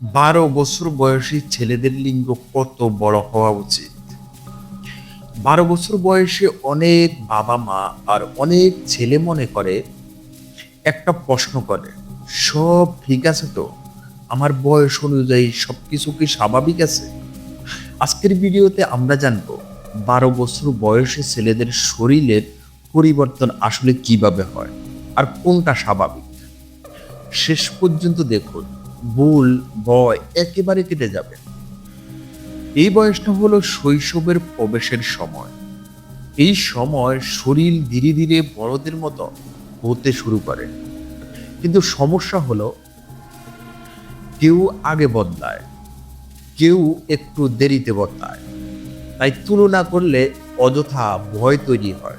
বারো বছর বয়সী ছেলেদের লিঙ্গ কত বড় হওয়া উচিত? বারো বছর বয়সে অনেক বাবা মা আর অনেক ছেলে মনে করে, একটা প্রশ্ন করে, সব ঠিক আছে তো? আমার বয়স অনুযায়ী সব কিছু কি স্বাভাবিক আছে? আজকের ভিডিওতে আমরা জানব, বারো বছর বয়সে ছেলেদের শরীরের পরিবর্তন আসলে কীভাবে হয় আর কোনটা স্বাভাবিক? শেষ পর্যন্ত দেখুন। ভুল ভয় একেবারে কেটে যাবে। এই বয়সটা হলো শৈশবের প্রবেশের সময়। এই সময় শরীর ধীরে ধীরে বড়দের মতো হতে শুরু করে। কিন্তু সমস্যা হলো, কেউ আগে বদলায়, কেউ একটু দেরিতে বদলায়। তাই তুলনা করলে অযথা ভয় তৈরি হয়।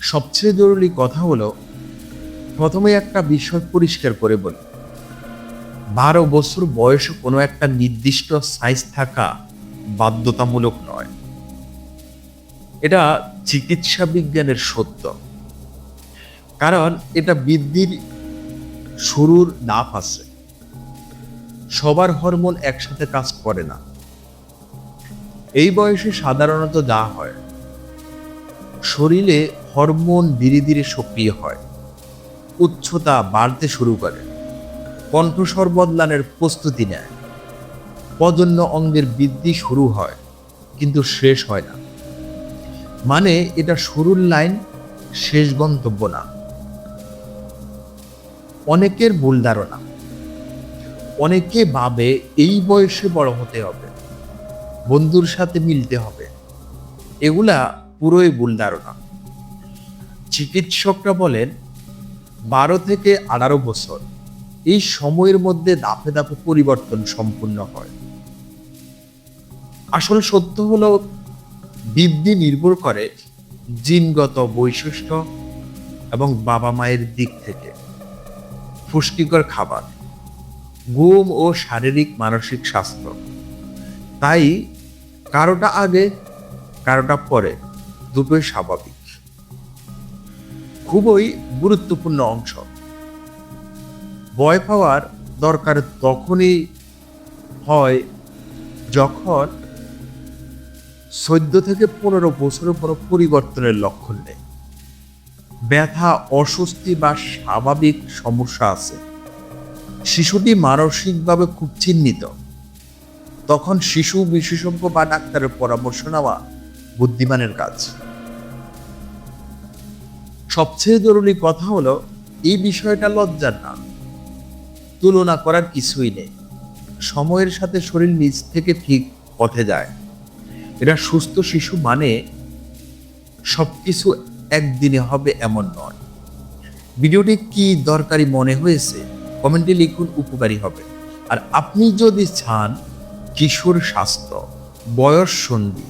সবচেয়ে জরুরি কথা হলো প্রথমে একটা বিষয় পরিষ্কার করে বলি। বারো বছর বয়সে কোনো একটা নির্দিষ্ট সাইজ থাকা বাধ্যতামূলক নয়। এটা চিকিৎসা বিজ্ঞানের সত্য। কারণ এটা বৃদ্ধির শুরুর নাপ আছে। সবার হরমোন একসাথে কাজ করে না। এই বয়সে সাধারণত যা হয়, শরীরে হরমোন ধীরে ধীরে সক্রিয় হয়। উচ্চতা বাড়তে শুরু করে। কণ্ঠস্বর বদলানোর প্রস্তুতি নেয়। প্রজন্য অঙ্গের বৃদ্ধি শুরু হয়, কিন্তু শেষ হয় না। মানে এটা শুরুর লাইন, শেষ গন্তব্য না। অনেকের ভুল ধারণা। অনেকে ভাবে এই বয়সে বড় হতে হবে, বন্ধুর সাথে মিলতে হবে। এগুলা পুরোই ভুল ধারণা। চিকিৎসকরা বলেন বারো থেকে আঠারো বছর। এই সময়ের মধ্যে ধাপে ধাপে পরিবর্তন সম্পূর্ণ হয়। আসল সত্য হলো বৃদ্ধি নির্ভর করে জিনগত বৈশিষ্ট্য এবং বাবা মায়ের দিক থেকে। পুষ্টিকর খাবার, ঘুম ও শারীরিক মানসিক স্বাস্থ্য। তাই কারোটা আগে, কারোটা পরে, দুটোই স্বাভাবিক। খুবই গুরুত্বপূর্ণ অংশ। ভয় পাওয়ার দরকার তখনই হয় যখন চোদ্দ থেকে পনেরো বছরের পর পরিবর্তনের লক্ষণ নেই। ব্যথা, অস্বস্তি বা স্বাভাবিক সমস্যা আছে। শিশুটি মানসিকভাবে খুব চিহ্নিত তখন শিশু বিশেষজ্ঞ বা ডাক্তারের পরামর্শ নেওয়া বুদ্ধিমানের কাজ। সবচেয়ে জরুরি কথা হলো, এই বিষয়টা লজ্জার না। তুলনা করার কিছুই নেই। সময়ের সাথে শরীর নিজ থেকে ঠিক পথে যায়। এটা সুস্থ শিশু মানে সব কিছু একদিনে হবে এমন নয়। ভিডিওটি কি দরকারি মনে হয়েছে, কমেন্টে লিখুন উপকারী হবে। আর আপনি যদি চান কিশোর স্বাস্থ্য, বয়স সন্ধি,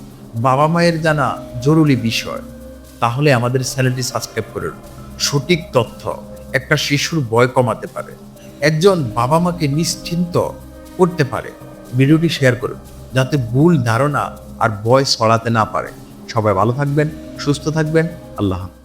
বাবা মায়ের জানা জরুরি বিষয় তাহলে আমাদের চ্যানেলটি সাবস্ক্রাইব করুন সঠিক তথ্য একটা শিশুর বয় কমাতে পারে। একজন বাবা মাকে নিশ্চিন্ত করতে পারে। ভিডিওটি শেয়ার করুন, যাতে ভুল ধারণা আর বয় সরাতে না পারে। সবাই ভালো থাকবেন, সুস্থ থাকবেন, আল্লাহ হাফেজ।